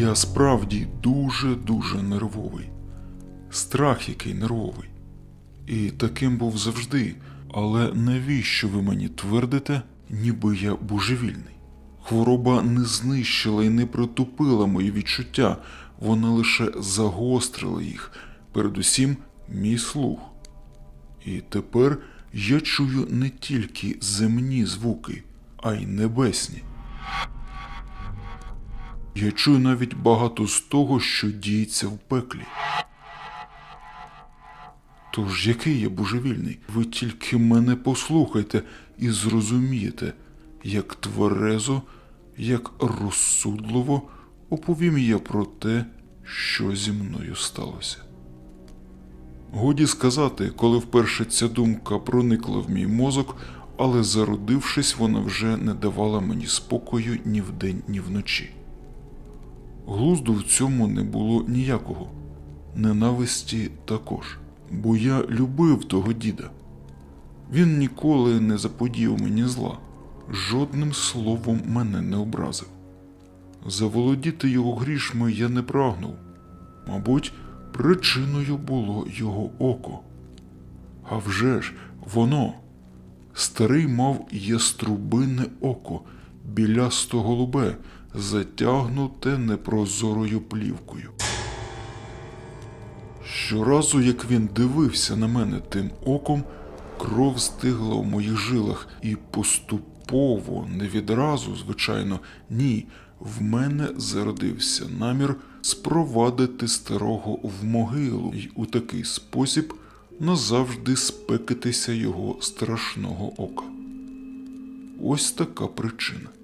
Я справді дуже-дуже нервовий. Страх який нервовий. І таким був завжди. Але навіщо ви мені твердите, ніби я божевільний? Хвороба не знищила і не притупила мої відчуття, вона лише загострила їх, передусім мій слух. І тепер я чую не тільки земні звуки, а й небесні. Я чую навіть багато з того, що діється в пеклі. Тож який я божевільний? Ви тільки мене послухайте і зрозумієте, як тверезо, як розсудливо оповім я про те, що зі мною сталося. Годі сказати, коли вперше ця думка проникла в мій мозок, але зародившись, вона вже не давала мені спокою ні вдень, ні вночі. Глузду в цьому не було ніякого, ненависті також, бо я любив того діда. Він ніколи не заподіяв мені зла, жодним словом мене не образив. Заволодіти його грішми я не прагнув. Мабуть, причиною було його око. А вже ж, воно. Старий мав яструбине око, білясто голубе, затягнуте непрозорою плівкою. Щоразу, як він дивився на мене тим оком, кров стигла в моїх жилах, і поступово, не відразу, звичайно, ні, в мене зародився намір спровадити старого в могилу і у такий спосіб назавжди спекитися його страшного ока. Ось така причина.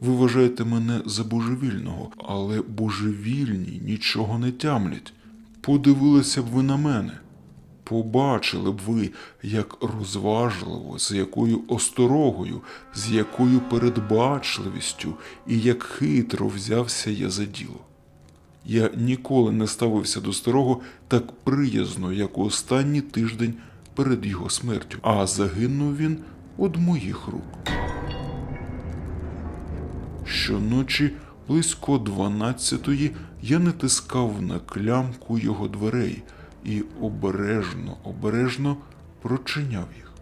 Ви вважаєте мене за божевільного, але божевільні нічого не тямлять. Подивилися б ви на мене. Побачили б ви, як розважливо, з якою осторогою, з якою передбачливістю і як хитро взявся я за діло. Я ніколи не ставився до старого так приязно, як у останній тиждень перед його смертю, а загинув він від моїх рук. Щоночі близько дванадцятої я натискав на клямку його дверей і обережно, обережно прочиняв їх.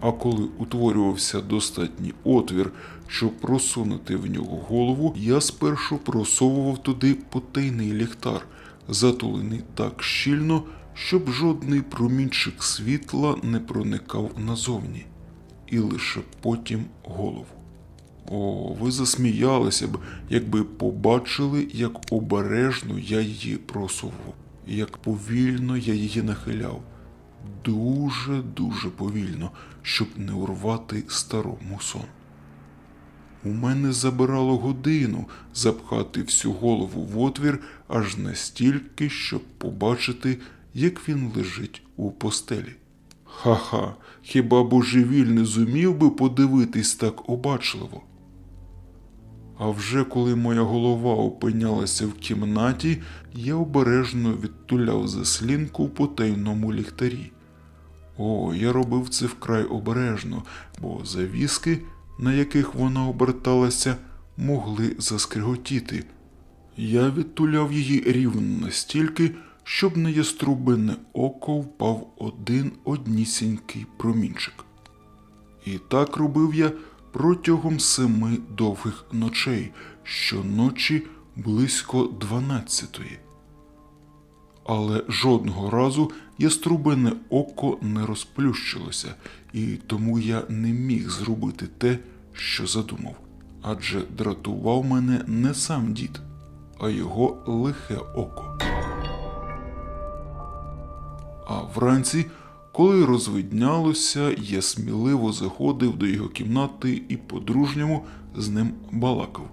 А коли утворювався достатній отвір, щоб просунути в нього голову, я спершу просовував туди потайний ліхтар, затулений так щільно, щоб жодний промінчик світла не проникав назовні, і лише потім голову. О, ви засміялися б, якби побачили, як обережно я її просував, як повільно я її нахиляв. Дуже-дуже повільно, щоб не урвати старому сон. У мене забирало годину запхати всю голову в отвір аж настільки, щоб побачити, як він лежить у постелі. Ха-ха, хіба божевільний зумів би подивитись так обачливо? А вже коли моя голова опинялася в кімнаті, я обережно відтуляв заслінку в потайному ліхтарі. О, я робив це вкрай обережно, бо завіски, на яких вона оберталася, могли заскриготіти. Я відтуляв її рівно настільки, щоб на яструбине око впав один однісінький промінчик. І так робив я протягом семи довгих ночей, щоночі близько дванадцятої. Але жодного разу яструбине око не розплющилося, і тому я не міг зробити те, що задумав. Адже дратував мене не сам дід, а його лихе око. А вранці, коли розвиднялося, я сміливо заходив до його кімнати і по-дружньому з ним балакав,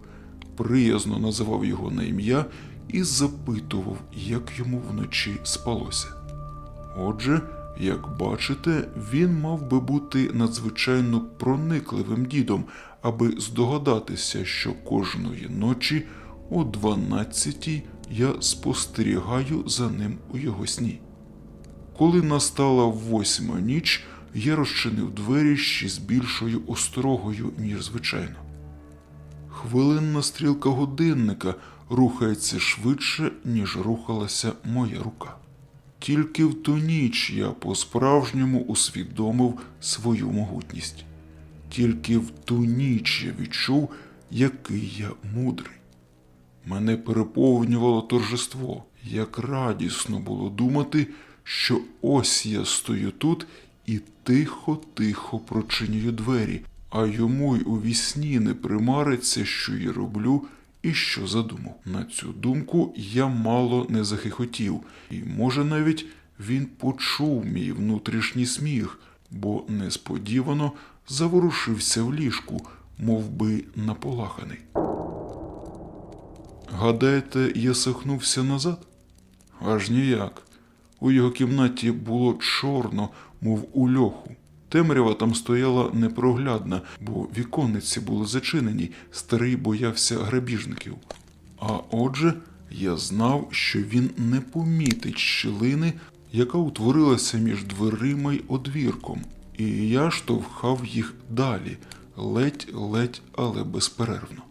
приязно називав його на ім'я і запитував, як йому вночі спалося. Отже, як бачите, він мав би бути надзвичайно проникливим дідом, аби здогадатися, що кожної ночі о 12 я спостерігаю за ним у його сні. Коли настала восьма ніч, я розчинив двері ще з більшою осторогою, ніж звичайно. Хвилинна стрілка годинника рухається швидше, ніж рухалася моя рука. Тільки в ту ніч я по-справжньому усвідомив свою могутність. Тільки в ту ніч я відчув, який я мудрий. Мене переповнювало торжество. Як радісно було думати, що ось я стою тут і тихо-тихо прочинюю двері, а йому й у вісні не примариться, що я роблю і що задумав. На цю думку я мало не захихотів, і, може, навіть він почув мій внутрішній сміх, бо несподівано заворушився в ліжку, мов би наполаханий. Гадаєте, я сахнувся назад? Аж ніяк. У його кімнаті було чорно, мов у льоху. Темрява там стояла непроглядна, бо віконниці були зачинені, старий боявся грабіжників. А отже, я знав, що він не помітить щілини, яка утворилася між дверима й одвірком, і я штовхав їх далі, ледь-ледь, але безперервно.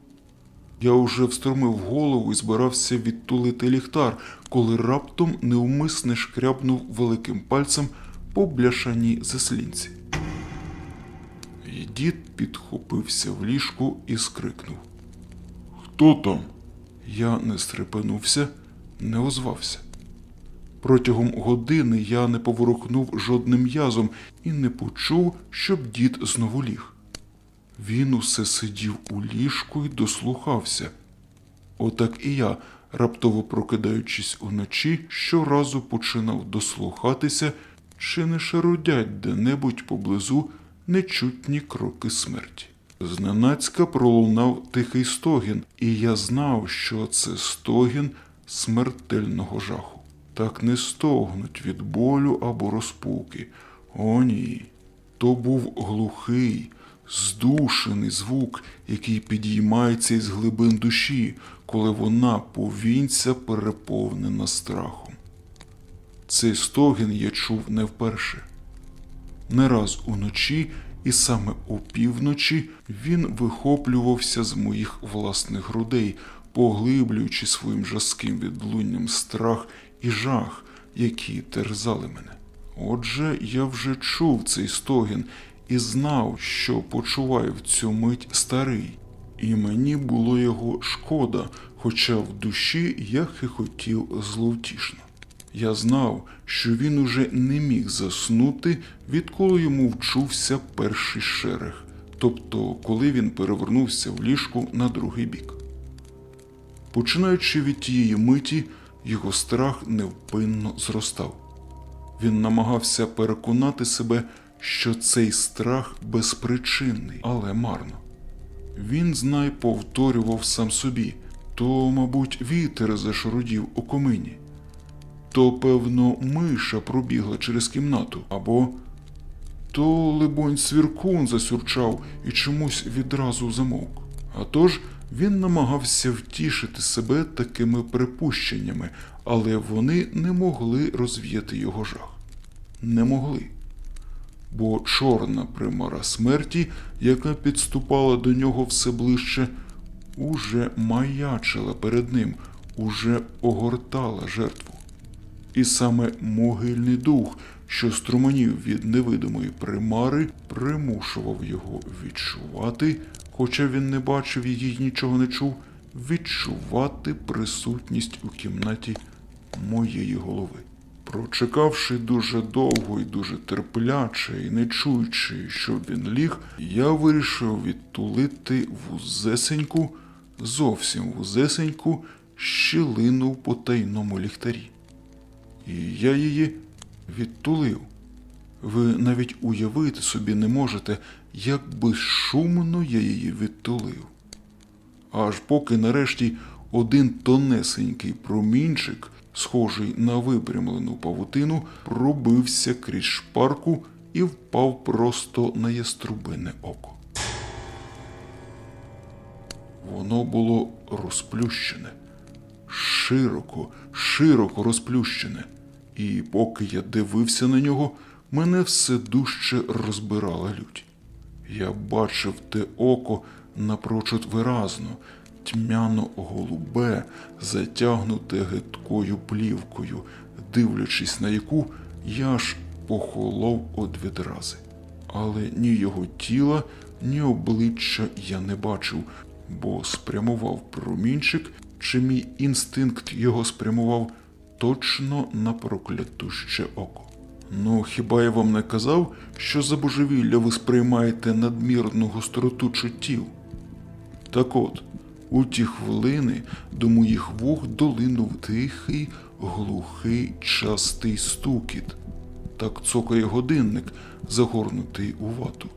Я уже встромив голову і збирався відтулити ліхтар, коли раптом неумисне шкрябнув великим пальцем по бляшаній заслінці. І дід підхопився в ліжку і скрикнув. Хто там? Я не стрепенувся, не озвався. Протягом години я не поворухнув жодним м'язом і не почув, щоб дід знову ліг. Він усе сидів у ліжку і дослухався. Отак і я, раптово прокидаючись уночі, щоразу починав дослухатися, чи не шарудять де-небудь поблизу нечутні кроки смерті. Зненацька пролунав тихий стогін, і я знав, що це стогін смертельного жаху. Так не стогнуть від болю або розпуки. О, ні. То був глухий, здушений звук, який підіймається із глибин душі, коли вона повінця переповнена страхом. Цей стогін я чув не вперше. Не раз уночі, і саме опівночі він вихоплювався з моїх власних грудей, поглиблюючи своїм жаским відлунням страх і жах, які терзали мене. Отже, я вже чув цей стогін і знав, що почуває в цю мить старий, і мені було його шкода, хоча в душі я хихотів зловтішно. Я знав, що він уже не міг заснути, відколи йому вчувся перший шерех, тобто коли він перевернувся в ліжку на другий бік. Починаючи від тієї миті, його страх невпинно зростав. Він намагався переконати себе, що цей страх безпричинний, але марно. Він знай повторював сам собі то, мабуть, вітер зашарудів у комині, то, певно, миша пробігла через кімнату, або то, либонь, свіркун засюрчав і чомусь відразу замовк. А тож він намагався втішити себе такими припущеннями, але вони не могли розвіяти його жах. Не могли. Бо чорна примара смерті, яка підступала до нього все ближче, уже маячила перед ним, уже огортала жертву. І саме могильний дух, що струменів від невидимої примари, примушував його відчувати, хоча він не бачив її й нічого не чув, відчувати присутність у кімнаті моєї голови. Прочекавши дуже довго і дуже терпляче і не чуючи, щоб він ліг, я вирішив відтулити вузесеньку, зовсім вузесеньку щілину в потайному ліхтарі. І я її відтулив. Ви навіть уявити собі не можете, як безшумно я її відтулив. Аж поки нарешті один тонесенький промінчик, схожий на випрямлену павутину, пробився крізь шпарку і впав просто на яструбине око. Воно було розплющене, широко, широко розплющене, і поки я дивився на нього, мене все дужче розбирала лють. Я бачив те око напрочуд виразно, тьмяно-голубе, затягнуте гидкою плівкою, дивлячись на яку я аж похолов од відрази. Але ні його тіла, ні обличчя я не бачив, бо спрямував промінчик, чи мій інстинкт його спрямував точно на проклятуще око. Ну, хіба я вам не казав, що за божевілля ви сприймаєте надмірну гостроту чуттів? Так от, у ті хвилини до моїх вух долинув тихий, глухий, частий стукіт. Так цокає годинник, загорнутий у вату.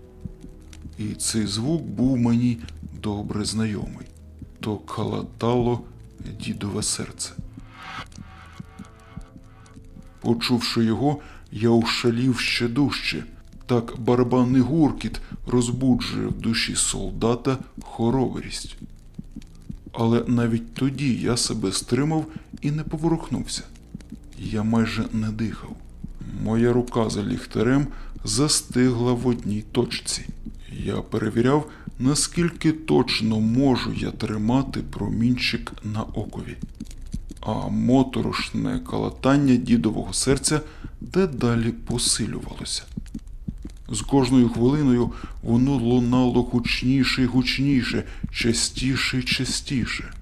І цей звук був мені добре знайомий. То калатало дідове серце. Почувши його, я ушалів ще дужче. Так барабанний гуркіт розбуджує в душі солдата хоробрість. Але навіть тоді я себе стримав і не поворухнувся. Я майже не дихав. Моя рука за ліхтарем застигла в одній точці. Я перевіряв, наскільки точно можу я тримати промінчик на окові. А моторошне калатання дідового серця дедалі посилювалося. З кожною хвилиною воно лунало гучніше й гучніше, частіше й частіше.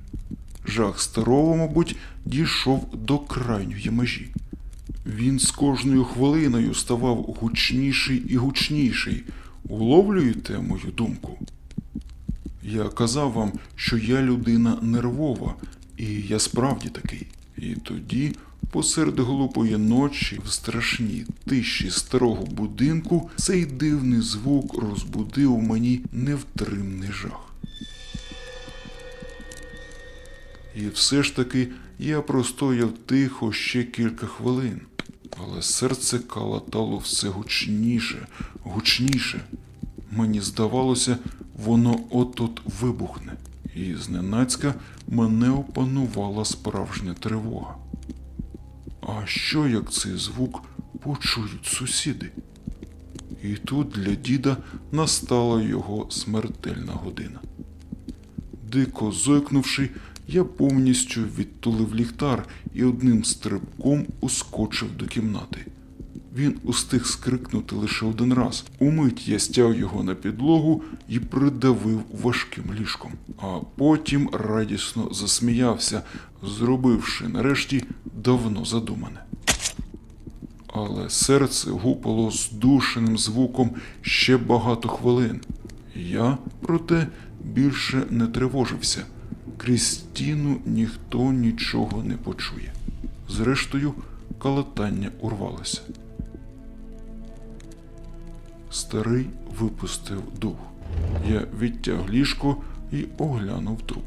Жах старого, мабуть, дійшов до крайньої межі. Він з кожною хвилиною ставав гучніший і гучніший. Уловлюєте мою думку? Я казав вам, що я людина нервова, і я справді такий. І тоді, посеред глупої ночі, в страшній тиші старого будинку, цей дивний звук розбудив у мені невтримний жах. І все ж таки я простояв тихо ще кілька хвилин, але серце калатало все гучніше, гучніше. Мені здавалося, воно от-от вибухне, і зненацька мене опанувала справжня тривога. А що як цей звук почують сусіди? І тут для діда настала його смертельна година. Дико зойкнувши, я повністю відтулив ліхтар і одним стрибком ускочив до кімнати. Він устиг скрикнути лише один раз. Умить я стяг його на підлогу і придавив важким ліжком, а потім радісно засміявся, зробивши нарешті давно задумане. Але серце гупало здушеним звуком ще багато хвилин. Я, проте, більше не тривожився. Крізь стіну ніхто нічого не почує. Зрештою, калатання урвалося. Старий випустив дух. Я відтяг ліжко і оглянув труп.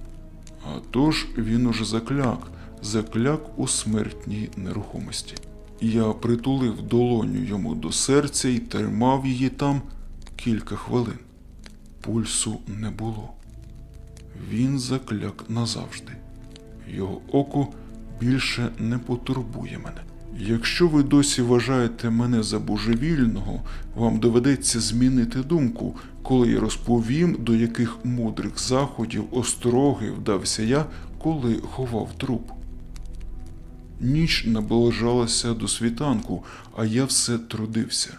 А тож він уже закляк, закляк у смертній нерухомості. Я притулив долоню йому до серця і тримав її там кілька хвилин. Пульсу не було. Він закляк назавжди. Його око більше не потурбує мене. Якщо ви досі вважаєте мене за божевільного, вам доведеться змінити думку, коли я розповім, до яких мудрих заходів остроги вдався я, коли ховав труп. Ніч наближалася до світанку, а я все трудився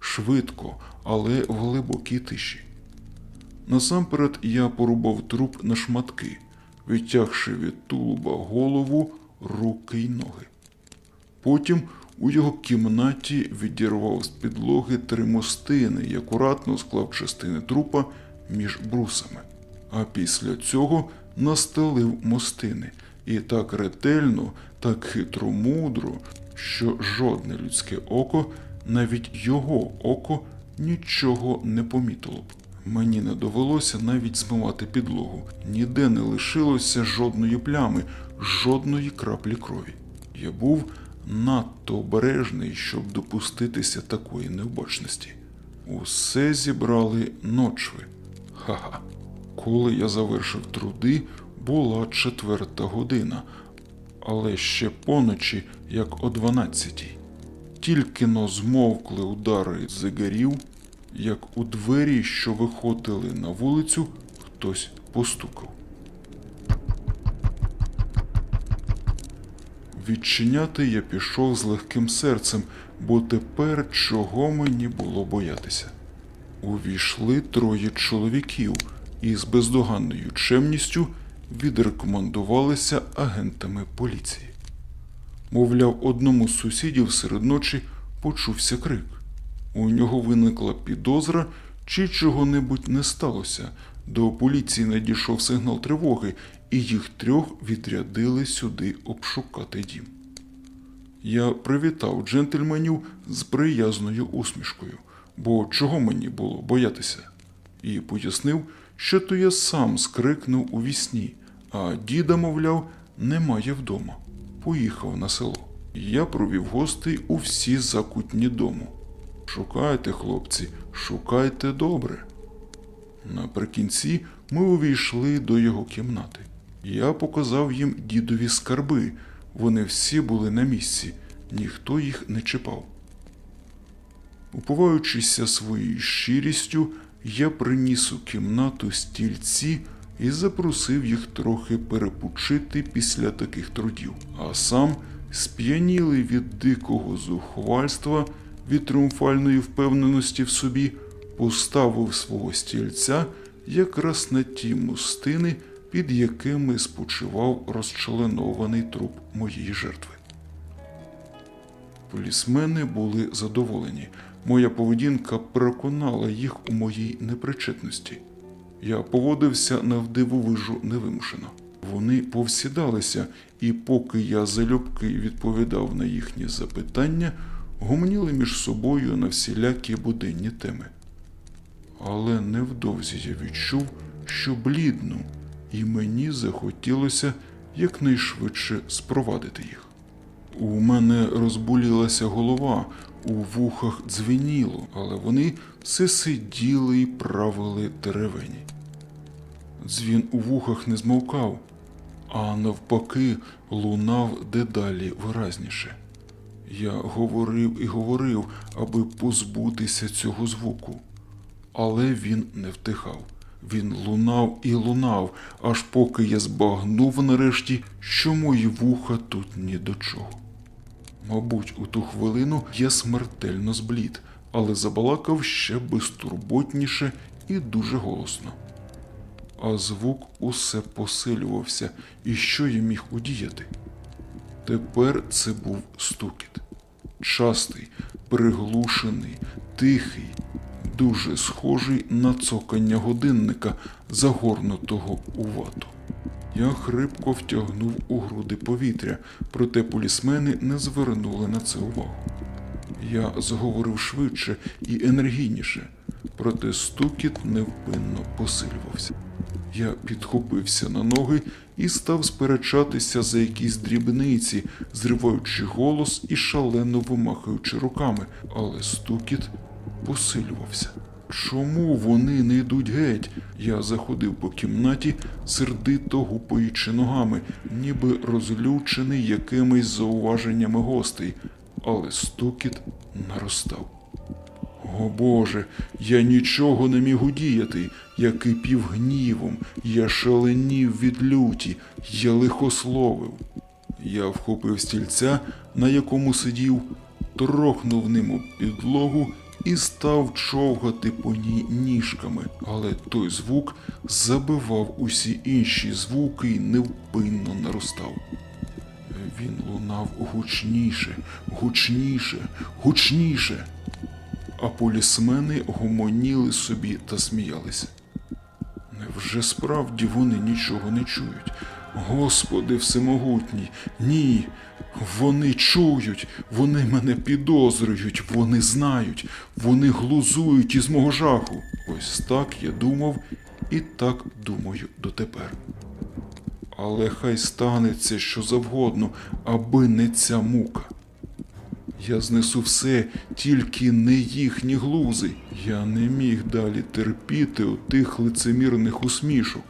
швидко, але в глибокій тиші. Насамперед я порубав труп на шматки, відтягши від тулуба голову, руки й ноги. Потім у його кімнаті відірвав з підлоги три мостини і акуратно склав частини трупа між брусами. А після цього настелив мостини і так ретельно, так хитромудро, що жодне людське око, навіть його око, нічого не помітило б. Мені не довелося навіть змивати підлогу. Ніде не лишилося жодної плями, жодної краплі крові. Я був надто обережний, щоб допуститися такої необачності. Усе зібрали ночви. Ха-ха. Коли я завершив труди, була четверта година, але ще поночі, як о дванадцятій. Тільки но змовкли удари зигарів, як у двері, що виходили на вулицю, хтось постукав. Відчиняти я пішов з легким серцем, бо тепер чого мені було боятися. Увійшли троє чоловіків і з бездоганною чемністю відрекомендувалися агентами поліції. Мовляв, одному з сусідів серед ночі почувся крик. У нього виникла підозра, чи чого-небудь не сталося. До поліції надійшов сигнал тривоги, і їх трьох відрядили сюди обшукати дім. Я привітав джентльменів з приязною усмішкою, бо чого мені було боятися, і пояснив, що то я сам скрикнув у вісні, а діда, мовляв, немає вдома. Поїхав на село. Я провів гостей у всі закутні дому. Шукайте, хлопці, шукайте добре. Наприкінці ми увійшли до його кімнати. Я показав їм дідові скарби. Вони всі були на місці, ніхто їх не чіпав. Упиваючися своєю щирістю, я приніс у кімнату стільці і запросив їх трохи перепочити після таких трудів, а сам, сп'янілий від дикого зухвальства, від тріумфальної впевненості в собі, поставив свого стільця якраз на ті мостини, під якими спочивав розчленований труп моєї жертви. Полісмени були задоволені. Моя поведінка переконала їх у моїй непричетності. Я поводився навдивовижу невимушено. Вони повсідалися, і поки я залюбки відповідав на їхні запитання, гомоніли між собою на всілякі буденні теми. Але невдовзі я відчув, що блідну, і мені захотілося якнайшвидше спровадити їх. У мене розболілася голова, у вухах дзвеніло, але вони все сиділи і правили теревені. Дзвін у вухах не змовкав, а навпаки лунав дедалі виразніше. Я говорив і говорив, аби позбутися цього звуку, але він не втихав. Він лунав і лунав, аж поки я збагнув нарешті, що мої вуха тут ні до чого. Мабуть, у ту хвилину я смертельно зблід, але забалакав ще безтурботніше і дуже голосно. А звук усе посилювався, і що я міг удіяти? Тепер це був стукіт. Частий, приглушений, тихий, дуже схожий на цокання годинника, загорнутого у вату. Я хрипко втягнув у груди повітря, проте полісмени не звернули на це увагу. Я заговорив швидше і енергійніше, проте стукіт невпинно посилювався. Я підхопився на ноги і став сперечатися за якісь дрібниці, зриваючи голос і шалено вимахуючи руками, але стукіт посилювався. Чому вони не йдуть геть? Я заходив по кімнаті, сердито гупаючи ногами, ніби розлючений якимись зауваженнями гостей, але стукіт наростав. О Боже, я нічого не міг удіяти, я кипів гнівом, я шаленів від люті, я лихословив. Я вхопив стільця, на якому сидів, трохнув ним об підлогу і став човгати по ній ніжками, але той звук забивав усі інші звуки і невпинно наростав. Він лунав гучніше, гучніше, гучніше. А полісмени гомоніли собі та сміялися. Невже справді вони нічого не чують? Господи всемогутній, ні. Вони чують, вони мене підозрюють, вони знають, вони глузують із мого жаху. Ось так я думав і так думаю дотепер. Але хай станеться що завгодно, аби не ця мука. Я знесу все, тільки не їхні глузи. Я не міг далі терпіти отих лицемірних усмішок.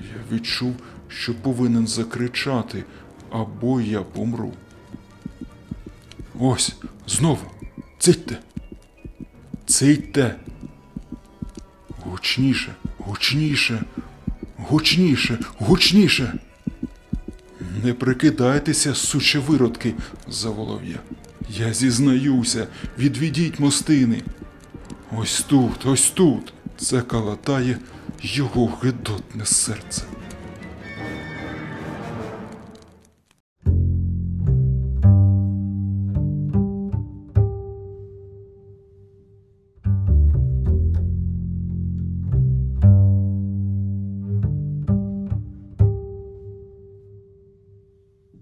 Я відчув, що повинен закричати, або я помру. Ось, знову. Цитьте. Цитьте. Гучніше, гучніше, гучніше, гучніше. Не прикидайтеся, суче виродки, заволав я. Я зізнаюся, відвідіть мостини. Ось тут, ось тут. Це калатає його гидотне серце.